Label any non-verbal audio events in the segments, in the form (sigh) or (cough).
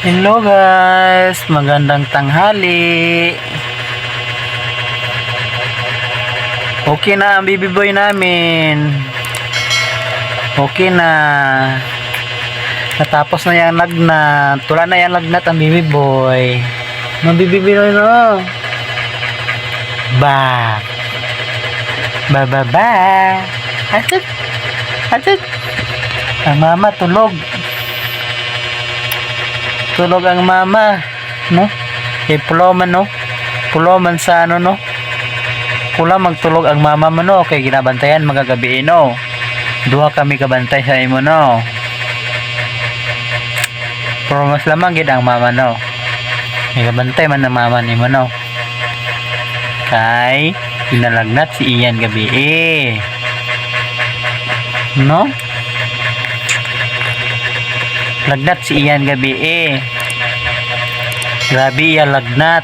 Hello guys, magandang tanghali. Okay na ang baby boy namin. Okay na. Natapos na yung lagnat. Tula na yung lagnat ang baby boy. Baby boy no. Ba. Ba ba ba. Atut. Atut. Ang mama tulog. Tulog ang mama, no? Eh, puloman, no? Puloman sa ano, no? Kula magtulog ang mama mo, no? Kay ginabantayan magagabi, no? Duha kami kabantay sa imo, no? Pero mas lamang gid ang mama, no? May kabantay man ang mama ni mo, no? Kay, pinalagnat si Ian gabi, eh. No? Lagnat si Ian gabi eh. Grabe iya lagnat.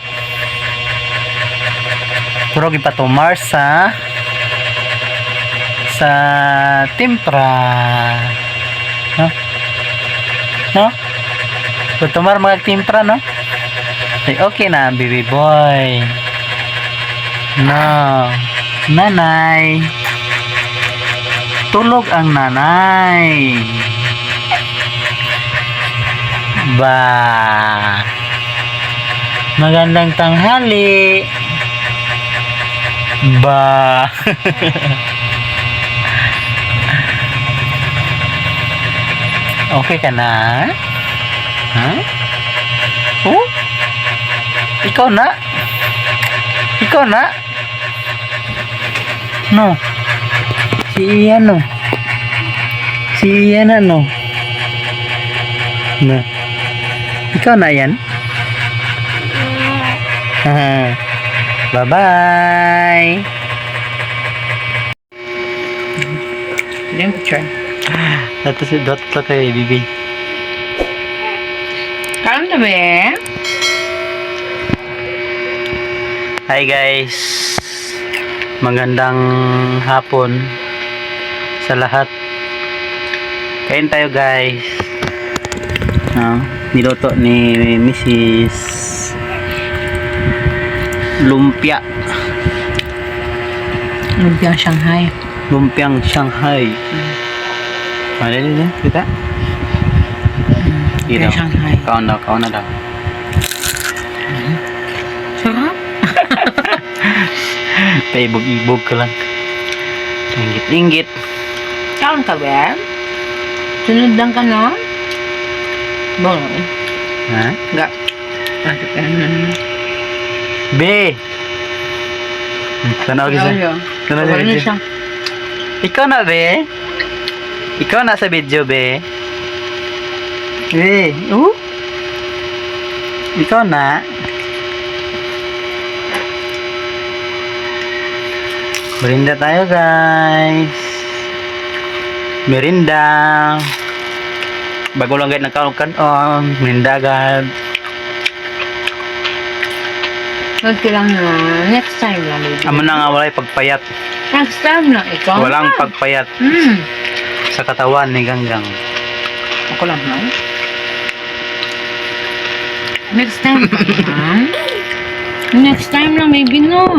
Puro gipatumar sa sa timpra. No? No? Patumar mga timpra, no? Ay, okay na, baby boy. No. Nanay. Tulog ang nanay. Ba. Magandang tanghali. Ba. (laughs) okay ka na? Ha? Oh? Ikaw na? Ikaw na? No. Si Ian no. Si Ian ano? Na. Ikaw na yan? (laughs) Bye-bye! Yung picture. Ito si Dot to kay Bibi. Karon na be? Hi guys! Magandang hapon sa lahat. Kain tayo guys. Ah, niluto ni Mrs. Lumpia. Lumpiang Shanghai. Lumpiang Shanghai. Ano yun yun? Kita? Lumpiang Shanghai. Kaon daw, kaon na daw. Sarap. (laughs) Paibog-ibog ka lang. Inggit-inggit. Karon ka be? Sunod lang ka na? Bolo. Ha? Ga. Bakit ka na? Be! Tanaw gisa. Tanaw siya? Ikaw na, be? Ikaw na sa video, be? Be, uh? Ikaw na? Merinda tayo, guys. Merinda. Bago lang guys nagkaroon on. Merinda agad. Huwag ka lang na. Next time baby. Amo na nga walay pagpayat. Next time lang. Ikaw Walang na. pagpayat Hmm. sa katawan ni Ganggang. Ako lang na. Next time pa. (laughs) Next time lang, maybe no.